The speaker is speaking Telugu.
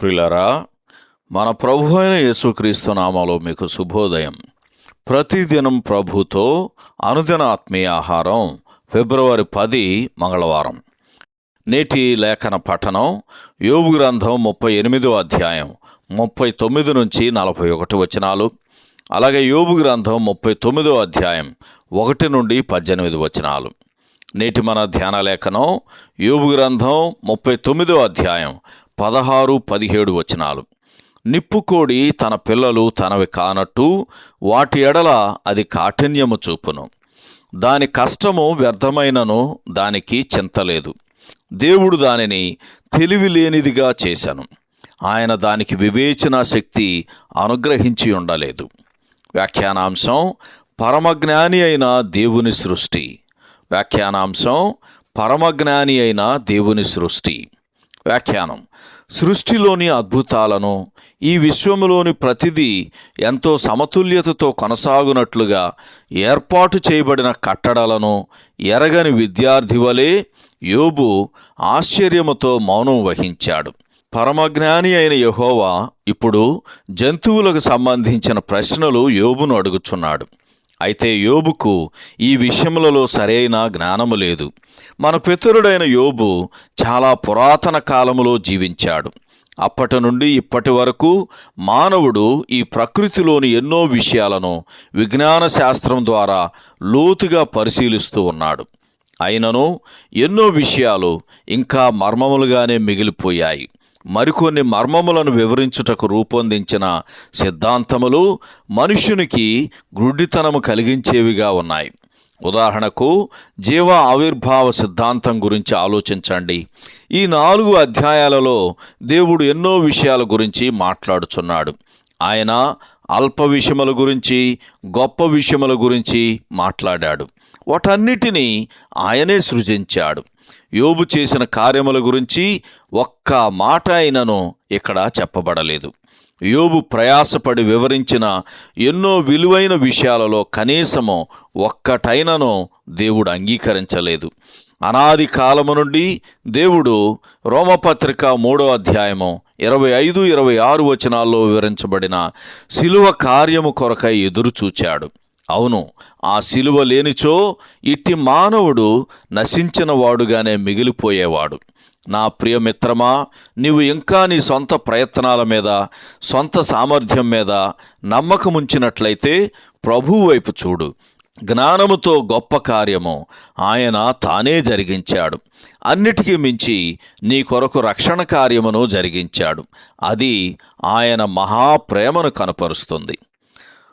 ప్రిలరా మన ప్రభు అయిన యేసుక్రీస్తు నామాలో మీకు శుభోదయం. ప్రతిదినం ప్రభుతో అనుదిన ఆత్మీయ ఆహారం ఫిబ్రవరి పది మంగళవారం. నేటి లేఖన పఠనం యోగు గ్రంథం ముప్పై ఎనిమిదో అధ్యాయం ముప్పై తొమ్మిది నుంచి నలభై ఒకటి వచనాలు అలాగే యోగు గ్రంథం ముప్పై తొమ్మిదో అధ్యాయం ఒకటి నుండి పద్దెనిమిది వచనాలు. నేటి మన ధ్యాన లేఖనం యోగు గ్రంథం ముప్పై తొమ్మిదో అధ్యాయం పదహారు పదిహేడు వచనాలు. నిప్పుకోడి తన పిల్లలు తనవి కానట్టు వాటి ఎడల అది కాఠిన్యము చూపును. దాని కష్టము వ్యర్థమైనను దానికి చింతలేదు దేవుడు దానిని తెలివి లేనిదిగా చేశాను. ఆయన దానికి వివేచన శక్తి అనుగ్రహించి ఉండలేదు. వ్యాఖ్యానాంశం పరమజ్ఞాని అయిన దేవుని సృష్టి. వ్యాఖ్యానాంశం పరమజ్ఞాని అయిన దేవుని సృష్టి. వ్యాఖ్యానం. సృష్టిలోని అద్భుతాలను ఈ విశ్వములోని ప్రతిదీ ఎంతో సమతుల్యతతో కొనసాగునట్లుగా ఏర్పాటు చేయబడిన కట్టడలను ఎరగని విద్యార్థి వలె యోబు ఆశ్చర్యముతో మౌనం వహించాడు. పరమజ్ఞాని అయిన యహోవా ఇప్పుడు జంతువులకు సంబంధించిన ప్రశ్నలు యోబును అడుగుచున్నాడు. అయితే యోబుకు ఈ విషయములలో సరైన జ్ఞానము లేదు. మన పితరుడైన యోబు చాలా పురాతన కాలములో జీవించాడు. అప్పటి నుండి ఇప్పటి వరకు మానవుడు ఈ ప్రకృతిలోని ఎన్నో విషయాలను విజ్ఞాన శాస్త్రం ద్వారా లోతుగా పరిశీలిస్తూ ఉన్నాడు. అయినను ఎన్నో విషయాలు ఇంకా మర్మములుగానే మిగిలిపోయాయి. మరికొన్ని మర్మములను వివరించుటకు రూపొందించిన సిద్ధాంతములు మనుష్యునికి గ్రుడ్డితనము కలిగించేవిగా ఉన్నాయి. ఉదాహరణకు జీవ ఆవిర్భావ సిద్ధాంతం గురించి ఆలోచించండి. ఈ నాలుగు అధ్యాయాలలో దేవుడు ఎన్నో విషయాల గురించి మాట్లాడుచున్నాడు. ఆయన అల్ప విషయముల గురించి గొప్ప విషయముల గురించి మాట్లాడాడు. వాటన్నిటినీ ఆయనే సృజించాడు. యోబు చేసిన కార్యముల గురించి ఒక్క మాట అయినను ఇక్కడ చెప్పబడలేదు. యోబు ప్రయాసపడి వివరించిన ఎన్నో విలువైన విషయాలలో కనీసము ఒక్కటైనను దేవుడు అంగీకరించలేదు. అనాది కాలము నుండి దేవుడు రోమపత్రిక మూడో అధ్యాయము ఇరవై ఐదు ఇరవై ఆరు వచనాల్లో వివరించబడిన శిలువ కార్యము కొరకై ఎదురుచూచాడు. అవును ఆ శిలువ లేనిచో ఇట్టి మానవుడు నశించిన వాడుగానే మిగిలిపోయేవాడు. నా ప్రియమిత్రమా నీవు ఇంకా నీ సొంత ప్రయత్నాల మీద సొంత సామర్థ్యం మీద నమ్మకముంచినట్లయితే ప్రభువు వైపు చూడు. జ్ఞానముతో గొప్ప కార్యము ఆయన తానే జరిగించాడు. అన్నిటికీ మించి నీ కొరకు రక్షణ కార్యమును జరిగించాడు. అది ఆయన మహాప్రేమను కనపరుస్తుంది.